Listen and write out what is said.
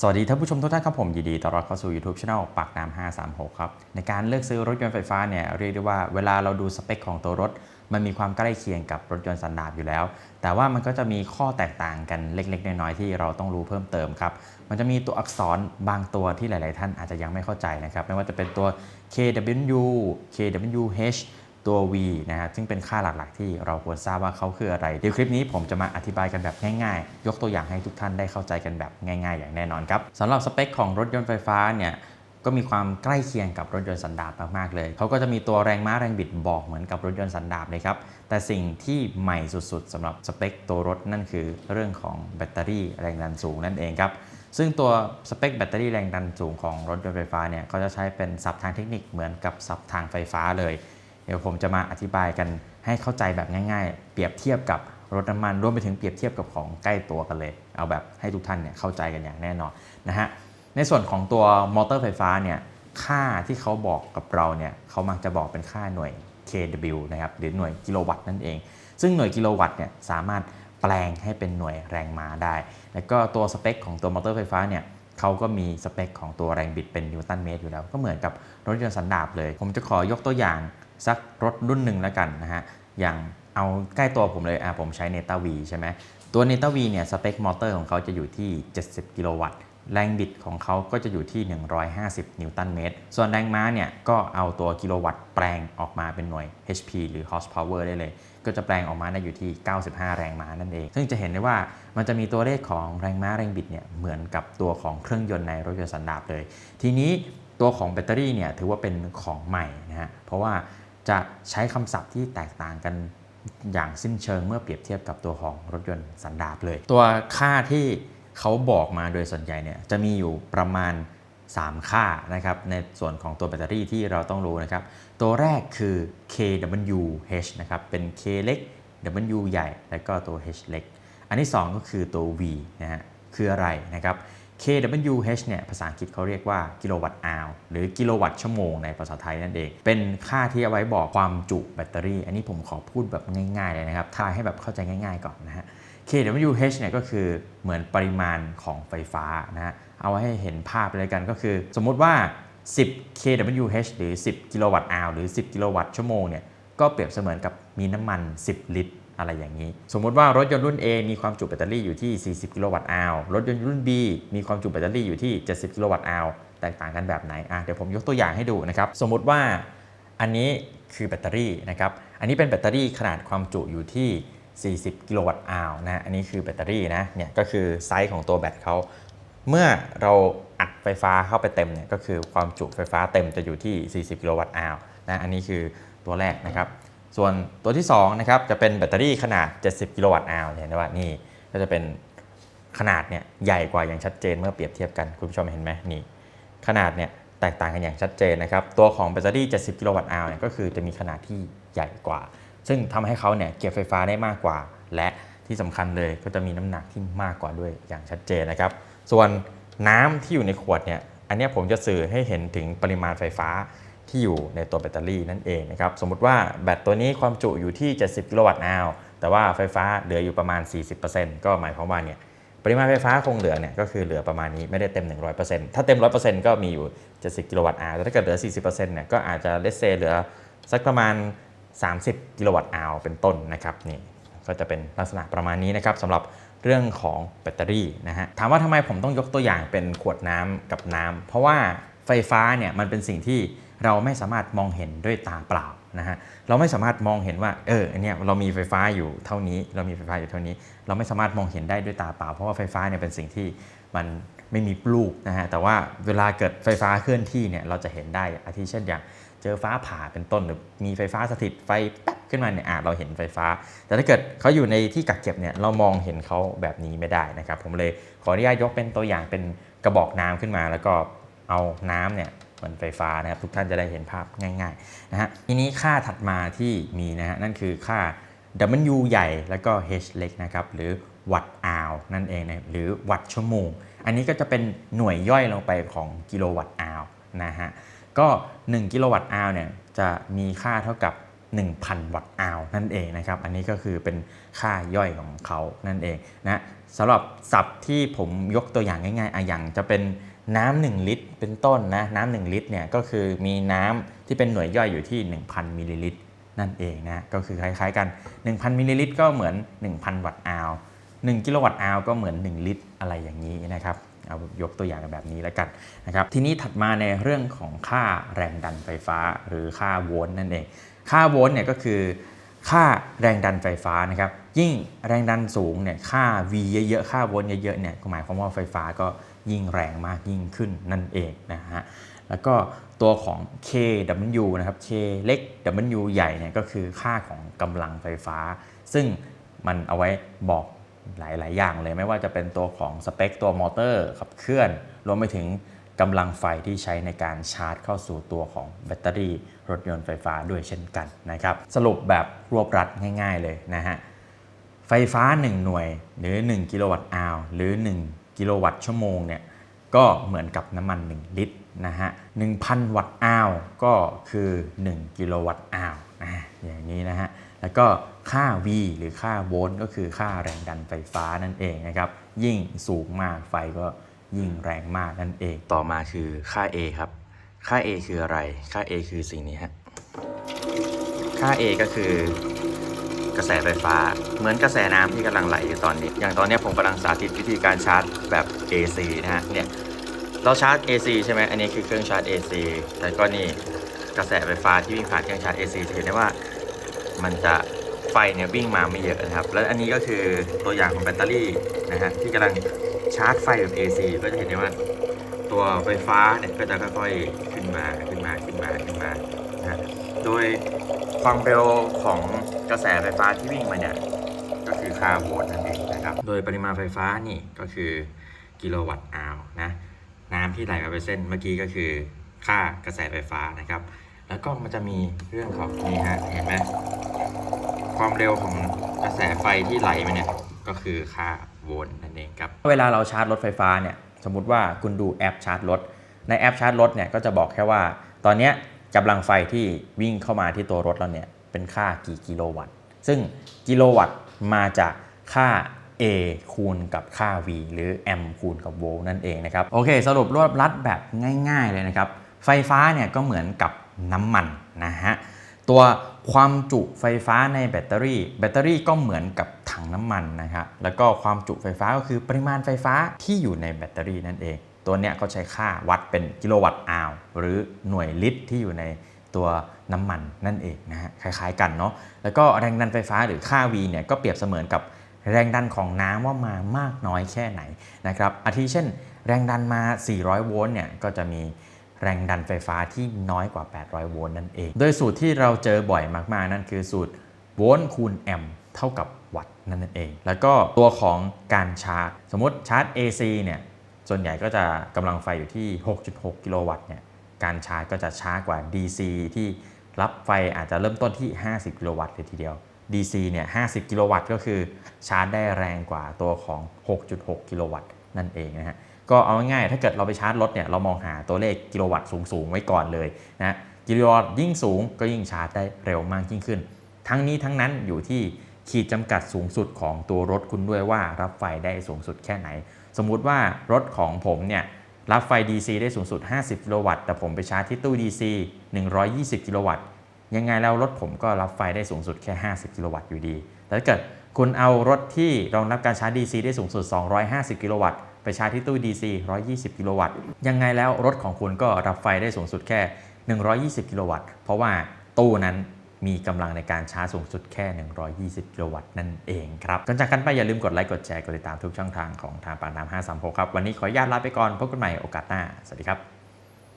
สวัสดีท่านผู้ชมทุกท่านครับผมยินดีต้อนรับเข้าสู่ YouTube Channel ปากน้ำ536 ครับ ในการเลือกซื้อรถยนต์ไฟฟ้าเนี่ยเรียกได้ว่าเวลาเราดูสเปคของตัวรถ มันมีความใกล้เคียงกับรถยนต์สันดาปอยู่แล้ว แต่ว่ามันก็จะมีข้อแตกต่างกันเล็ก ๆ น้อยๆที่เราต้องรู้เพิ่มเติมครับ มันจะมีตัวอักษรบางตัวที่หลาย ๆ ท่านอาจจะยังไม่เข้าใจนะครับไม่ว่าจะเป็นตัว KW KWH ตัว V นะฮะซึ่งเป็นค่าหลักๆ ที่เราควรทราบว่าเขาคืออะไร เดี๋ยวคลิปนี้ผมจะมาอธิบายกันแบบง่ายๆ ยกตัวอย่างให้ทุกท่านได้เข้าใจกันแบบง่ายๆ อย่างแน่นอนครับสำหรับสเปคของรถยนต์ไฟฟ้าเนี่ยก็มีความใกล้เคียงกับรถยนต์สันดาปมากๆเลย เขาก็จะมีตัวแรงม้าแรงบิดบอกเหมือนกับรถยนต์สันดาปเลยครับ แต่สิ่งที่ใหม่สุดๆสำหรับสเปคตัวรถนั่นคือเรื่องของแบตเตอรี่แรงดันสูงนั่นเองครับ ซึ่งตัวสเปคแบตเตอรี่แรงดันสูงของรถยนต์ไฟฟ้าเนี่ยเขาจะใช้เป็นศัพท์ทางเทคนิคเหมือนกับศัพท์ทางไฟฟ้าเลย เดี๋ยวผมจะมาอธิบายกันให้เข้าใจแบบง่ายๆ เปรียบเทียบกับรถน้ำมันรวมไปถึงเปรียบเทียบกับของใกล้ตัวกันเลย เอาแบบให้ทุกท่านเนี่ยเข้าใจกันอย่างแน่นอนนะฮะในส่วนของตัวมอเตอร์ไฟฟ้าเนี่ยค่าที่เขาบอกกับเราเนี่ยเขามักจะบอกเป็นค่าหน่วย kW นะครับหรือหน่วยกิโลวัตต์นั่นเอง ซึ่งหน่วยกิโลวัตต์เนี่ยสามารถแปลงให้เป็นหน่วยแรงม้าได้ แล้วก็ตัวสเปคของตัวมอเตอร์ไฟฟ้าเนี่ย เขาก็มีสเปคของตัวแรงบิดเป็นนิวตันเมตรอยู่แล้ว ก็เหมือนกับรถยนต์สันดาปเลย ผมจะขอยกตัวอย่างสักรถรุ่นหนึ่งแล้วกันนะฮะ อย่างเอาใกล้ตัวผมเลยอะผมใช้เนต้าวีใช่ไหมตัวเนต้าวีเนี่ยสเปคมอเตอร์ของเขาจะอยู่ที่ 70 กิโลวัตต์แรงบิดของเขาก็จะอยู่ที่ 150 นิวตันเมตร ส่วนแรงม้าเนี่ยก็เอาตัวกิโลวัตต์แปลงออกมาเป็นหน่วย HP หรือ horsepower ได้เลย ก็จะแปลงออกมาได้อยู่ที่ 95 แรงม้านั่นเอง ซึ่งจะเห็นได้ว่ามันจะมีตัวเลขของแรงม้าแรงบิดเนี่ยเหมือนกับตัวของเครื่องยนต์ในรถยนต์สันดาปเลย ทีนี้ตัวของแบตเตอรี่เนี่ยถือว่าเป็นของใหม่นะฮะ เพราะว่าจะใช้คำศัพท์ที่แตกต่างกันอย่างสิ้นเชิงเมื่อเปรียบเทียบกับตัวของรถยนต์สันดาปเลย ตัวค่าที่เขาบอกมาโดยส่วนใหญ่เนี่ยจะมีอยู่ประมาณ 3 ค่านะครับในส่วนของตัวแบตเตอรี่ที่เราต้องรู้นะครับ ตัวแรกคือ kWh นะครับเป็น k เล็ก W ใหญ่ แล้วก็ตัว h เล็ก อันที่ 2 ก็คือตัว v นะฮะคืออะไรนะครับ kWh เนี่ยภาษาอังกฤษเขาเรียกว่ากิโลวัตต์อาวหรือกิโลวัตต์ชั่วโมงในภาษาไทยนั่นเอง เป็นค่าที่เอาไว้บอกความจุแบตเตอรี่ อันนี้ผมขอพูดแบบง่ายๆเลยนะครับทายให้แบบเข้าใจง่ายๆก่อนนะฮะ kWh เนี่ยก็คือเหมือนปริมาณของไฟฟ้านะฮะ เอาไว้ให้เห็นภาพเลยกันก็คือ สมมุติว่า 10 kWh หรือ 10 กิโลวัตต์อาวหรือ 10 กิโลวัตต์ชั่วโมงเนี่ยก็เปรียบเสมือนกับมีน้ำมัน 10 ลิตร อะไรอย่างนี้ สมมุติว่ารถยนต์รุ่น A มีความจุแบตเตอรี่อยู่ที่ 40 กิโลวัตต์อาวรถยนต์รุ่น B มีความจุแบตเตอรี่อยู่ที่ 70 กิโลวัตต์อาวแตกต่างกันแบบไหนอะเดี๋ยวผมยกตัวอย่างให้ดูนะครับ สมมุติว่าอันนี้คือแบตเตอรี่นะครับ อันนี้เป็นแบตเตอรี่ขนาดความจุอยู่ที่ 40 กิโลวัตต์อาวนะ อันนี้คือแบตเตอรี่นะ เนี่ยก็คือไซส์ของตัวแบตเขา เมื่อเราอัดไฟฟ้าเข้าไปเต็มเนี่ยก็คือความจุไฟฟ้าเต็มจะอยู่ที่ 40 กิโลวัตต์อาวนะอันนี้คือตัวแรกนะครับ ส่วนตัวที่2นะครับจะเป็นแบตเตอรี่ขนาด 70 กิโลวัตต์อาวเห็นไหมว่านี่ก็จะเป็นขนาดเนี่ยใหญ่กว่าอย่างชัดเจนเมื่อเปรียบเทียบกันคุณผู้ชมเห็นไหมนี่ขนาดเนี่ยแตกต่างกันอย่างชัดเจนนะครับ ตัวของแบตเตอรี่ 70 กิโลวัตต์อาวเนี่ยก็คือจะมีขนาดที่ใหญ่กว่า ซึ่งทำให้เขาเนี่ยเก็บไฟฟ้าได้มากกว่า และที่สำคัญเลยก็จะมีน้ำหนักที่มากกว่าด้วยอย่างชัดเจนนะครับ ส่วนน้ำที่อยู่ในขวดเนี่ยอันนี้ผมจะสื่อให้เห็นถึงปริมาณไฟฟ้าที่อยู่ในตัวแบตเตอรี่นั่นเองนะครับสมมุติว่าแบตตัวนี้ความจุอยู่ที่ 70กิโลวัตต์อาวแต่ว่าไฟฟ้าเหลืออยู่ประมาณ 40%ก็หมายความว่าเนี่ยปริมาณไฟฟ้าคงเหลือเนี่ยก็คือเหลือประมาณนี้ไม่ได้เต็ม 100%ถ้าเต็ม 100%ก็มีอยู่ 70กิโลวัตต์อาวแต่ถ้าเกิดเหลือ 40%เนี่ยก็อาจจะเลสเซเหลือสักประมาณ 30กิโลวัตต์อาวเป็นต้นนะครับนี่ก็จะเป็นลักษณะประมาณนี้นะครับสำหรับ เรื่องของแบตเตอรี่นะฮะถามว่าทำไมผมต้องยกตัวอย่างเป็นขวดน้ำกับน้ำเพราะว่าไฟฟ้าเนี่ยมันเป็นสิ่งที่เราไม่สามารถมองเห็นด้วยตาเปล่านะฮะเราไม่สามารถมองเห็นว่าเอออันเนี้ยเรามีไฟฟ้าอยู่เท่านี้ เรามีไฟฟ้าอยู่เท่านี้ เราไม่สามารถมองเห็นได้ด้วยตาเปล่า เพราะว่าไฟฟ้าเนี่ยเป็นสิ่งที่มันไม่มีลูกนะฮะแต่ว่าเวลาเกิดไฟฟ้าเคลื่อนที่เนี่ยเราจะเห็นได้อาทิเช่นอย่างเจอฟ้าผ่าเป็นต้นหรือมีไฟฟ้าสถิตไฟแป๊ ขึ้นมาเนี่ยอาจเราเห็นไฟฟ้า แต่ถ้าเกิดเขาอยู่ในที่กักเก็บเนี่ยเรามองเห็นเขาแบบนี้ไม่ได้นะครับ ผมเลยขออนุญาตยกเป็นตัวอย่างเป็นกระบอกน้ำขึ้นมา แล้วก็เอาน้ำเนี่ยเหมือนไฟฟ้านะครับ ทุกท่านจะได้เห็นภาพง่ายๆนะฮะทีนี้ค่าถัดมาที่มีนะฮะนั่นคือค่า W ใหญ่แล้วก็ H เล็กนะครับหรือวัตต์อาวนั่นเองนะหรือวัตต์ชั่วโมง อันนี้ก็จะเป็นหน่วยย่อยลงไปของกิโลวัตต์อาวนะฮะก็ 1 กิโลวัตต์อาวเนี่ยจะมีค่าเท่ากับ 1,000 วัตต์อาวนั่นเองนะครับ อันนี้ก็คือเป็นค่าย่อยของเขานั่นเองนะสำหรับศัพท์ที่ผมยกตัวอย่างง่ายๆอะอย่างจะเป็นน้ำ1ลิตร เป็นต้นนะน้ำ1ลิตรเนี่ยก็คือมีน้ำที่เป็นหน่วยย่อยอยู่ที่ 1,000มิลลิลิตรนั่นเองนะก็คือคล้ายๆกัน 1,000มิลลิลิตรก็เหมือน 1,000 วัตต์อาว1กิโลวัตต์อาวก็เหมือน 1 ลิตรอะไรอย่างนี้นะครับเอายกตัวอย่างแบบนี้แล้วกันนะครับทีนี้ถัดมาในเรื่องของค่าแรงดันไฟฟ้าหรือค่าโวลต์นั่นเอง ค่าโวลต์เนี่ยก็คือค่าแรงดันไฟฟ้านะครับ ยิ่งแรงดันสูงเนี่ยค่า V เยอะๆ ค่าโวลต์เยอะๆเนี่ยหมายความว่าไฟฟ้าก็ยิ่งแรงมากยิ่งขึ้นนั่นเองนะฮะแล้วก็ตัวของ kW นะครับ K เล็ก W ใหญ่เนี่ยก็คือค่าของกำลังไฟฟ้า ซึ่งมันเอาไว้บอกหลาย ๆ อย่างเลย ไม่ว่าจะเป็นตัวของสเปคตัวมอเตอร์ขับเคลื่อน รวมไปถึง กำลังไฟที่ใช้ในการชาร์จเข้าสู่ตัวของแบตเตอรี่รถยนต์ไฟฟ้าด้วยเช่นกันนะครับ สรุปแบบรวบรัดง่ายๆเลยนะฮะ ไฟฟ้า 1 หน่วยหรือ 1 กิโลวัตต์อาวหรือ 1 กิโลวัตต์ชั่วโมงเนี่ยก็เหมือนกับน้ำมัน 1 ลิตรนะฮะ 1,000 วัตต์อาวก็คือ 1 กิโลวัตต์อาวนะอย่างนี้นะฮะ แล้วก็ค่า V หรือค่าโวลต์ก็คือค่าแรงดันไฟฟ้านั่นเองนะครับ ยิ่งสูงมากไฟก็ ยิ่งแรงมากนั่นเอง ต่อมาคือค่า A ครับ ค่า A คืออะไร ค่า A คือสิ่งนี้ฮะ ค่า A ก็คือกระแสไฟฟ้า เหมือนกระแสน้ำที่กำลังไหลอยู่ตอนนี้ อย่างตอนนี้ผมกำลังสาธิตวิธีการชาร์จแบบ AC นะฮะ เนี่ย เราชาร์จ AC ใช่ไหมอันนี้คือเครื่องชาร์จ AC แล้วก็นี่กระแสไฟฟ้าที่วิ่งผ่านเครื่องชาร์จ AC จะเห็นได้ว่ามันจะไฟเนี่ยวิ่งมาไม่เยอะนะครับ แล้วอันนี้ก็คือตัวอย่างของแบตเตอรี่นะฮะที่กำลัง ชาร์จไฟแบบ AC ก็จะเห็นได้ว่าตัวไฟฟ้าเนี่ยก็จะค่อยๆขึ้นมาขึ้นมาขึ้นมาขึ้นมานะโดยความเร็วของกระแสไฟฟ้าที่วิ่งมาเนี่ยก็คือค่าโวลต์นั่นเองนะครับ โดยปริมาณไฟฟ้านี่ก็คือกิโลวัตต์อาวนะน้ำที่ไหลมาเป็นเส้นเมื่อกี้ก็คือค่ากระแสไฟฟ้านะครับ แล้วก็มันจะมีเรื่องของนี่ฮะเห็นไหมความเร็วของกระแสไฟที่ไหลมาเนี่ยก็คือค่า โวลต์นั่นเองครับ เวลาเราชาร์จรถไฟฟ้าเนี่ยสมมติว่าคุณดูแอปชาร์จรถ ในแอปชาร์จรถเนี่ยก็จะบอกแค่ว่า ตอนนี้กำลังไฟที่วิ่งเข้ามาที่ตัวรถเราเนี่ยเป็นค่ากี่กิโลวัตต์ ซึ่งกิโลวัตต์มาจากค่า A คูณกับค่า V หรือแอมคูณกับโวลต์นั่นเองนะครับ โอเค สรุปรวบรัดแบบง่าย ๆ เลยนะครับ ไฟฟ้าเนี่ยก็เหมือนกับน้ำมันนะฮะ ตัวความจุไฟฟ้าในแบตเตอรี่ แบตเตอรี่ก็เหมือนกับถังน้ำมันนะครับแล้วก็ความจุไฟฟ้าก็คือปริมาณไฟฟ้าที่อยู่ในแบตเตอรี่นั่นเอง ตัวเนี้ยเขาใช้ค่าวัดเป็นกิโลวัตต์อาวหรือหน่วยลิตรที่อยู่ในตัวน้ำมันนั่นเองนะฮะคล้าย ๆ กันเนาะแล้วก็แรงดันไฟฟ้าหรือค่า V เนี่ยก็เปรียบเสมือนกับแรงดันของน้ำว่ามามากน้อยแค่ไหนนะครับอาทิเช่น แรงดันมา 400 โวลต์เนี่ยก็จะมี แรงดันไฟฟ้าที่น้อยกว่า 800 โวลต์นั่นเอง โดยสูตรที่เราเจอบ่อยมากๆ นั่นคือสูตรโวลต์คูณแอมป์เท่ากับวัตต์นั่นเอง แล้วก็ตัวของการชาร์จ สมมติชาร์จ AC เนี่ย ส่วนใหญ่ก็จะกำลังไฟอยู่ที่ 6.6 กิโลวัตต์เนี่ย การชาร์จก็จะช้ากว่า DC ที่รับไฟอาจจะเริ่มต้นที่ 50 กิโลวัตต์เลยทีเดียว DC เนี่ย 50 กิโลวัตต์ก็คือชาร์จได้แรงกว่าตัวของ 6.6 กิโลวัตต์นั่นเองนะฮะ ก็เอาง่ายๆถ้าเกิดเราไปชาร์จรถเนี่ยเรามองหาตัวเลขกิโลวัตต์สูงๆไว้ก่อนเลยนะกิโลวัตต์ยิ่งสูงก็ยิ่งชาร์จได้เร็วมากยิ่งขึ้น ทั้งนี้ทั้งนั้นอยู่ที่ขีดจำกัดสูงสุดของตัวรถคุณด้วยว่ารับไฟได้สูงสุดแค่ไหน สมมุติว่ารถของผมเนี่ยรับไฟ DC ได้สูงสุด 50 กิโลวัตต์ แต่ผมไปชาร์จที่ตู้ DC 120 กิโลวัตต์ ยังไงแล้วรถผมก็รับไฟได้สูงสุดแค่ 50 กิโลวัตต์อยู่ดี แต่ถ้าเกิดคุณเอารถที่รองรับการชาร์จ DC ได้สูงสุด 250 กิโลวัตต์ ไปชาร์จที่ตู้ DC 120 กิโลวัตต์ ยังไงแล้วรถของคุณก็รับไฟได้สูงสุดแค่ 120 กิโลวัตต์ เพราะว่าตู้นั้นมีกำลังในการชาร์จสูงสุดแค่ 120 กิโลวัตต์นั่นเองครับก่อนจากกันไปอย่าลืมกดไลค์ กดแชร์ กดติดตามทุกช่องทางของทางปากน้ำ536 ครับ วันนี้ขออนุญาตลาไปก่อน พบกันใหม่โอกาสหน้า สวัสดีครับ